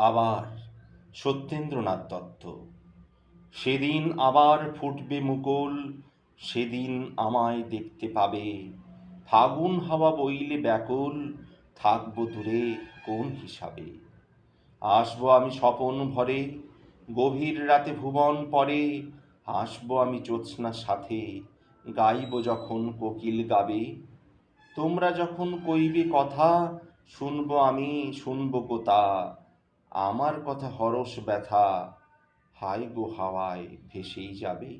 আবার সত্যেন্দ্রনাথ দত্ত। সেদিন আবার ফুটবে মুকুল, সেদিন আমায় দেখতে পাবে। ফাগুন হাওয়া বইলে ব্যাকুল, থাকব দূরে কোন হিসাবে? আসব আমি স্বপন ভরে, গভীর রাতে ভুবন পরে, আসব আমি জ্যোৎস্নার সাথে, গাইব যখন কোকিল গাবে। তোমরা যখন কইবে কথা, শুনব আমি, শুনব কোতা আমার কথা হরস ব্যথা হাই গো হাওয়ায় ভেসেই যাবে।